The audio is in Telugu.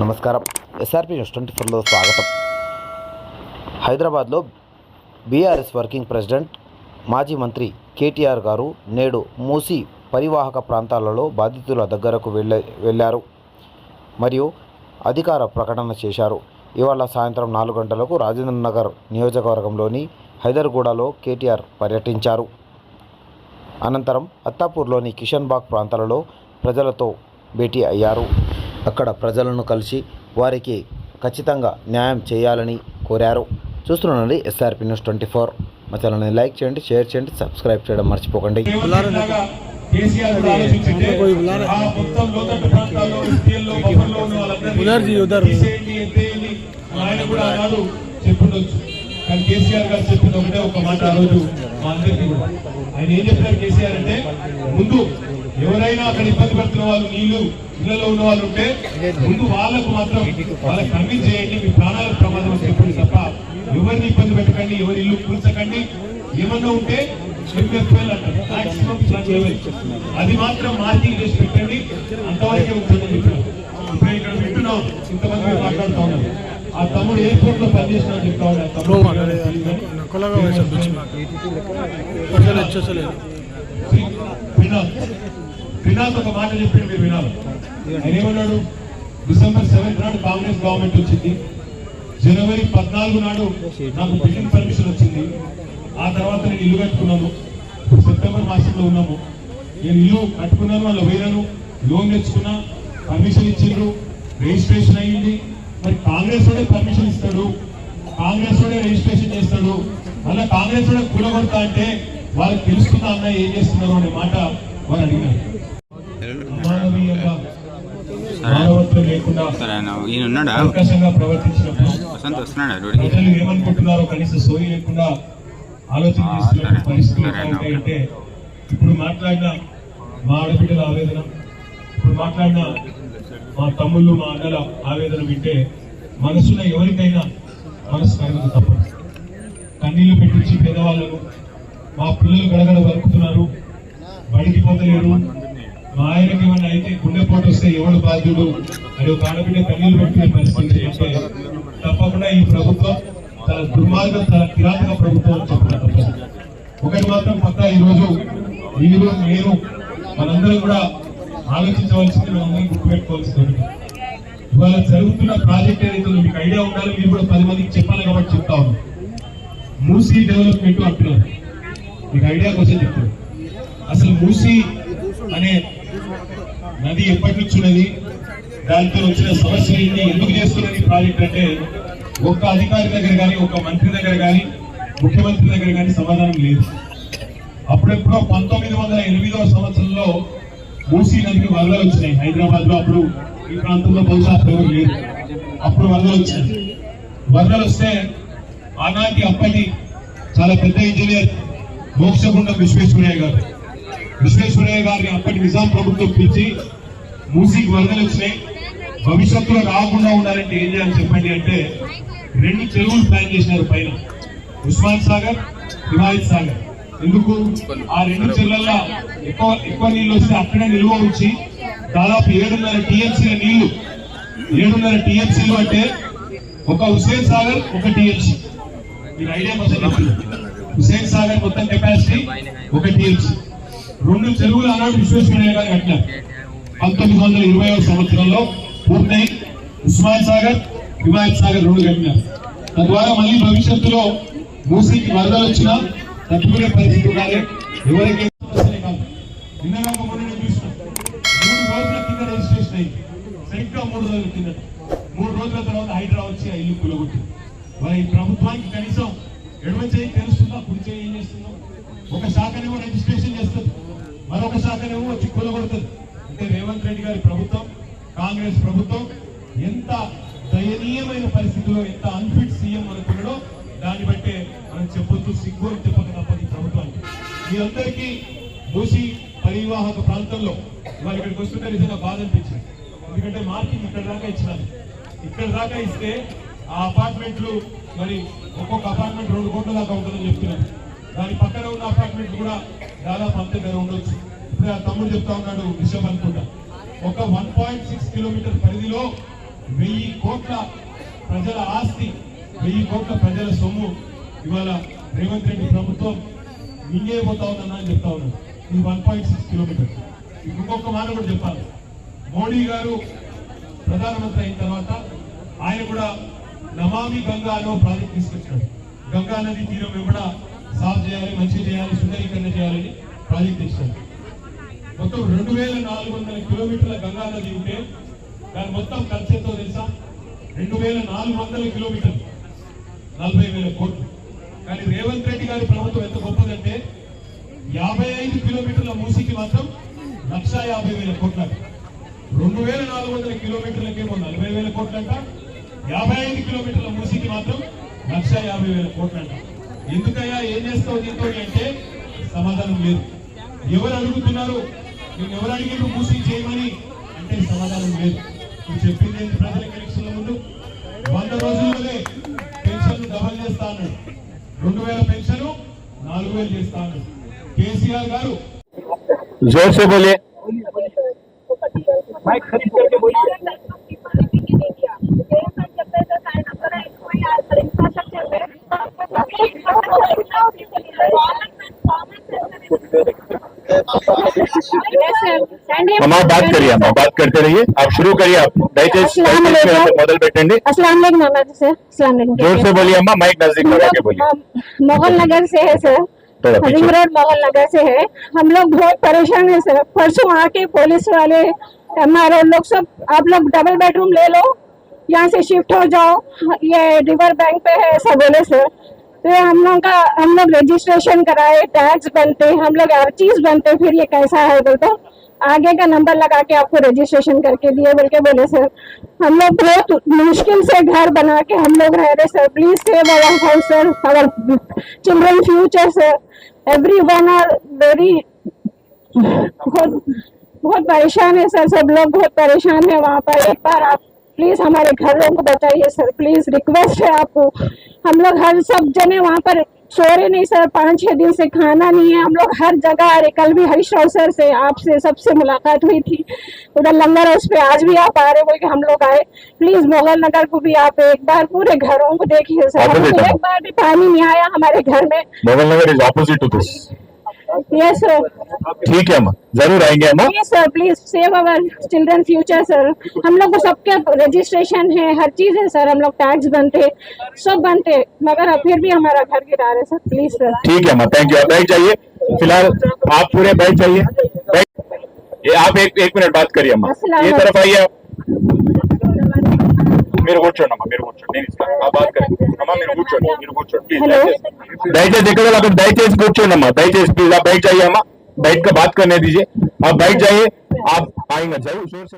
నమస్కారం. ఎస్ఆర్పి న్యూస్ ట్వంటీ ఫోర్లో స్వాగతం. హైదరాబాద్లో బీఆర్ఎస్ వర్కింగ్ ప్రెసిడెంట్ మాజీ మంత్రి కేటీఆర్ గారు నేడు మూసి పరివాహక ప్రాంతాలలో బాధితుల దగ్గరకు వెళ్ళే వెళ్ళారు మరియు అధికార ప్రకటన చేశారు. ఇవాళ సాయంత్రం నాలుగు గంటలకు రాజేంద్ర నగర్ నియోజకవర్గంలోని హైదర్గూడలో కేటీఆర్ పర్యటించారు. అనంతరం అత్తాపూర్లోని కిషన్ బాగ్ ప్రాంతాలలో ప్రజలతో భేటీ అయ్యారు. అక్కడ ప్రజలను కలిసి వారికి ఖచ్చితంగా న్యాయం చేయాలని కోరారు. చూస్తున్నానండి ఎస్ఆర్పి న్యూస్ ట్వంటీ ఫోర్. మా ఛానల్ని లైక్ చేయండి షేర్ చేయండి సబ్స్క్రైబ్ చేయడం మర్చిపోకండి. ఆయన కూడా చెప్పుండొచ్చు. కానీ కేసీఆర్ గారు చెప్పిన ఒకటే ఒక మాట ఆ రోజు మా అందరికీ కూడా. ఆయన ఏం చెప్పారు కేసీఆర్ అంటే ముందు ఎవరైనా అక్కడ ఇబ్బంది పడుతున్న వాళ్ళు నీళ్ళు ఇళ్ళలో ఉన్న వాళ్ళు ఉంటే ముందు వాళ్ళకు మాత్రం వాళ్ళకి కన్విన్స్ చేయండి మీ ప్రాణాలకు ప్రమాదం అని చెప్పండి తప్ప ఎవరిని ఇబ్బంది పెట్టకండి ఎవరి ఇల్లు కూల్చకండి. ఏమన్నా ఉంటే అది మాత్రం మార్కింగ్ చేసి పెట్టండి. అంతవరకే ఉంటుందని చెప్పారు. ఇక్కడ వింటున్నాం. ఇంతమంది మాట్లాడుతూ ఉన్నాం ఆ తమ్ముడు ఎయిర్పోర్ట్లో పనిచేసిన చెప్తా ఉన్నాడు ఆ తమ్ముడు కొలగా వేసాడు ప్రజలు వచ్చేసలేదు శ్రీ- వినాల్ వినాల్ ఒక మాట చెప్పిండు మీరు వినాలి ఆయన ఏమన్నాడు డిసెంబర్ సెవెంత్ నాడు కాంగ్రెస్ గవర్నమెంట్ వచ్చింది జనవరి పద్నాలుగు నాడు నాకు బిల్డింగ్ పర్మిషన్ వచ్చింది ఆ తర్వాత నేను ఇల్లు కట్టుకున్నాను సెప్టెంబర్ మాసంలో ఉన్నాము నేను ఇల్లు కట్టుకున్నాను వాళ్ళ పోయినాను లోన్ తెచ్చుకున్నా పర్మిషన్ ఇచ్చిండ్రు రిజిస్ట్రేషన్ అయ్యింది మరి కాంగ్రెస్ వాడే పర్మిషన్ ఇస్తాడు. కాంగ్రెస్ వాడే రిజిస్ట్రేషన్ చేస్తాడు. మళ్ళీ కాంగ్రెస్ వాడే కూడగొడతా అంటే వాళ్ళకి తెలుస్తుందా అన్న ఏం చేస్తున్నారు అనే మాట వారు అడిగినారు ప్రజలు ఏమనుకుంటున్నారో కనీసం సోయి లేకుండా ఆలోచన చేస్తున్న. పరిస్థితులు. ఉంటాయంటే ఇప్పుడు మాట్లాడిన మా ఆడబిడ్డల ఆవేదన ఇప్పుడు మాట్లాడిన మా తమ్ముళ్ళు మా అన్నల ఆవేదన వింటే మనసులో ఎవరికైనా మనసు కరగదు తప్ప. కన్నీళ్ళు పెట్టించి పేదవాళ్ళను మా పిల్లలు గడగడ వరుకుతున్నారు బడికి పోతలేరు. మా ఆయనకి ఏమన్నా అయితే గుండెపోటు వస్తే ఎవడు బాధ్యుడు? అని ఒక ఆడబిడ్డ కన్నీళ్ళు పెట్టిన పరిస్థితి అంటే తప్పకుండా ఈ ప్రభుత్వం తన దుర్మార్గం తన కిరాతక ప్రభుత్వం అని చెప్పడం తప్పదు. ఒకటి మాత్రం పక్క ఈ రోజు మీరు నేను మనందరం కూడా ఆలోచించవలసింది మనందరం గుర్తుపెట్టుకోవాల్సింది ఇవాళ జరుగుతున్న ప్రాజెక్ట్ ఏదైతే మీకు ఐడియా ఉండాలి మీరు కూడా పది మందికి చెప్పాలి కాబట్టి చెప్తా ఉన్నాను మూసీ డెవలప్మెంట్ అంటున్నారు. మీకు ఐడియా కోసం చెప్తాను అసలు మూసీ అనే నది ఎప్పటి నుంచి ఉన్నది? దాంతో వచ్చిన సమస్య ఏంటి? ఎందుకు చేస్తున్నది ఈ ప్రాజెక్ట్ అంటే ఒక్క అధికారి దగ్గర కానీ ఒక్క మంత్రి దగ్గర కానీ ముఖ్యమంత్రి దగ్గర కానీ సమాధానం లేదు. అప్పుడెప్పుడో పంతొమ్మిది వందల ఎనిమిదవ సంవత్సరంలో మూసీ నదికి వరదలు వచ్చినాయి హైదరాబాద్లో అప్పుడు. ఈ ప్రాంతంలో బహుశా అప్పుడు లేదు. అప్పుడు వరదలు వచ్చాయి. వరదలు వస్తే ఆనాటి అప్పటి చాలా పెద్ద ఇంజనీర్ మోక్షగుండం విశ్వేశ్వరయ్య గారు. విశ్వేశ్వరయ్య గారిని అప్పటి నిజాం ప్రభుత్వం పిలిచి మూసీకి వరదలు వచ్చినాయి. భవిష్యత్తులో రాకుండా ఉండాలంటే ఏం చేయాలి చెప్పండి అంటే రెండు చెరువులు ప్లాన్ చేసినారు పైన. ఉస్మాన్ సాగర్ హిమాయత్ సాగర్. ఎందుకు? ఆ రెండు చెరువులలో ఎక్కువ ఎక్కువ నీళ్ళు వస్తే అక్కడే నిల్వ ఉంచి దాదాపు ఏడున్నర టీఎంసీల నీళ్ళు. ఏడున్నర టీఎంసీలు అంటే ఒక హుసేన్ సాగర్ ఒక టీఎంసీ. మీరు ఐడియా కోసం హుసేన్ సాగర్ మొత్తం కెపాసిటీ ఒక టీఎంసీ. రెండు చెరువులు ఆనాడు విశ్వేశ్వరయ్య గారు కట్టినారు. పంతొమ్మిది వందల ఇరవై సంవత్సరంలో పూర్తయి ఉస్మాన్ సాగర్ హిమాయత్ సాగర్ రెండు కట్టినారు. తద్వారా మళ్ళీ భవిష్యత్తులో మూసీకి వరదలు వచ్చినా తట్టుకునే పరిస్థితి ఉండాలి. ఎవరికి నిన్న కాక మొన్న నేను చూసిన మూడు రోజుల కింద రిజిస్ట్రేషన్ అయింది. సరిగ్గా మూడు రోజులు కిందట మూడు రోజుల తర్వాత హైడ్రా వచ్చి ఆ ఇల్లు కూలగొట్టి మరి ప్రభుత్వానికి కనీసం ఎడమ చేయి తెలుస్తుందా? కుడి చేయి ఏం చేస్తుందో? ఒక శాఖనేమో రిజిస్ట్రేషన్ చేస్తుంది. మరొక శాఖనేమో వచ్చి కూలగొడుతుంది. అంటే రేవంత్ రెడ్డి గారి ప్రభుత్వం కాంగ్రెస్ ప్రభుత్వం ఎంత దయనీయమైన పరిస్థితిలో ఎంత అన్ఫిట్ సీఎం అనుకున్నాడో దాన్ని బట్టే మనం చెప్పొద్దు సిగ్గు అని చెప్పక తప్పదు ప్రభుత్వానికి. మీ అందరికీ మూసి పరివాహక ప్రాంతంలో ఇవాళ ఇక్కడికి వస్తుంటే నిజంగా బాధ అనిపించింది. ఎందుకంటే మార్కింగ్ ఇక్కడ దాకా ఇచ్చినారు. ఇక్కడ దాకా ఇస్తే ఆ అపార్ట్మెంట్లు మరి ఒక్కొక్క అపార్ట్మెంట్ రెండు కోట్ల దాకా ఉంటుందని చెప్తున్నారు. దాని పక్కన ఉన్న అపార్ట్మెంట్ కూడా దాదాపు అంతే ధర ఉండొచ్చు. ఇప్పుడు ఆ తమ్ముడు చెప్తా ఉన్నాడు విషయం అనుకుంటా. ఒక వన్ పాయింట్ సిక్స్ కిలోమీటర్ పరిధిలో వెయ్యి కోట్ల ప్రజల ఆస్తి వెయ్యి కోట్ల ప్రజల సొమ్ము ఇవాళ రేవంత్ రెడ్డి ప్రభుత్వం మింగేయబోతా ఉందన్నా అని చెప్తా ఉన్నాడు. ఈ వన్ పాయింట్ సిక్స్ కిలోమీటర్ ఇంకొక మాట కూడా చెప్పాలి. మోడీ గారు ప్రధానమంత్రి అయిన తర్వాత ఆయన కూడా నమామి గంగా అనో ప్రాజెక్ట్ తీసుకొచ్చాడు. గంగా నది తీరం కూడా సాఫ్ చేయాలి మంచి చేయాలి సుందరీకరణ చేయాలని ప్రాజెక్ట్ తెచ్చాడు మొత్తం రెండు వేల నాలుగు వందల కిలోమీటర్ల గంగా నది ఉంటే దాని మొత్తం ఖర్చు ఎంతో తెలుసా? రెండు వేల నాలుగు వందల కిలోమీటర్లు. నలభై వేల కోట్లు. కానీ రేవంత్ రెడ్డి గారి ప్రభుత్వం ఎంత గొప్పదంటే యాభై ఐదు కిలోమీటర్ల మూసికి మాత్రం లక్ష యాభై వేల కోట్ల రెండు వేల నాలుగు వందల కిలోమీటర్లకేమో నలభై వేల కోట్లంట. యాభై ఐదు కిలోమీటర్ల మూసికి మాత్రం లక్ష యాభై వేల కోట్లంట. ఎందుకయ్యా ఏం చేస్తావు దీంతో అంటే సమాధానం లేదు. ఎవరు అడుగుతున్నారు? నేను ఎవరు అడిగిన మూసి చేయమని అంటే సమాధానం లేదు. నువ్వు చెప్పింది ఏంటి ప్రజలకు ఎలక్షన్ల ముందు? వంద రోజుల్లోనే పెన్షన్ డబల్ చేస్తా అన్నాడు. రెండు వేల పెన్షన్ నాలుగు వేలు చేస్తా అన్నాడు. केसीआर ज़ोर से बोलिए। माइक खरीद करके बात करिए हम बात करते रहिए। आप शुरू करिए आप मोदल मॉडल अस्सलाम असलम सर। ज़ोर से बोलिए अम्मा माइक नज़दीक लगा के बोलिए। मोहन नगर से है sir. Ring road Mogal Nagar से है, हम लोग बहुत परेशान है सर। परसों आके पुलिस वाले एम आर लोग सब, आप लोग डबल बेडरूम ले लो, यहाँ से शिफ्ट हो जाओ। ये रिवर बैंक पे है, ऐसा बोले सर। तो हम लोग का, हम लोग रजिस्ट्रेशन कराए टैक्स बनते, हम लोग हर चीज़ बनते, फिर ये कैसा है बोलते आगे का नंबर लगा के आपको रजिस्ट्रेशन करके दिए बोल के बोले, सर, हम लोग बहुत मुश्किल से घर बना के हम लोग रह रहे sir please save our house sir our children future sir everyone are very बहुत बहुत परेशान है, सर, सब लोग बहुत परेशान है वहाँ पर। एक बार आप प्लीज़ हमारे घरों को बताइए सर प्लीज़ रिक्वेस्ट है आपको। हम लोग हर सब जने वहाँ पर सो रहे नहीं सर पाँच छः दिन से खाना नहीं है। हम लोग हर जगह आ रहे कल भी हरीश राव सर से आपसे सबसे मुलाकात हुई थी। उधर लंगर हाउस पे आज भी आप आ रहे बोल के हम लोग आए। प्लीज़ मोगल नगर को भी आप एक बार पूरे घरों को देखिए सर। एक बार भी पानी नहीं आया हमारे घर में। Mogal Nagar is opposite to this yes ठीक है अम्मा ज़रूर आएँगे अम्मा please sir please save our children future sir हम लोग को सबके रजिस्ट्रेशन है हर चीज़ है सर हम लोग टैक्स बनते सब बनते मगर अब फिर भी हमारा घर गिरा रहे सर प्लीज़ सर ठीक है अम्मा थैंक यू आप बैठ जाइए. फ़िलहाल आप पूरे बैठ जाइए. बैठ ये आप एक एक मिनट बात करिए अम्मा ये तरफ़ आइए आप. మీరు కూర్చోండి అమ్మా మీరు కూర్చోండి నేను ఇస్తాను ఆ బాత్ కరెంట్ అమ్మా మీరు కూర్చోండి మీరు కూర్చోండి ప్లీజ్ हेलो దయచేసి ఎక్కడ అక్కడ దయచేసి కూర్చోండి అమ్మా దయచేసి ప్లీజ్ आप बैठ जाइए अम्मा बैठ कर बात करने दीजिए आप बैठ जाइए आप आएंगे जरूर जोर से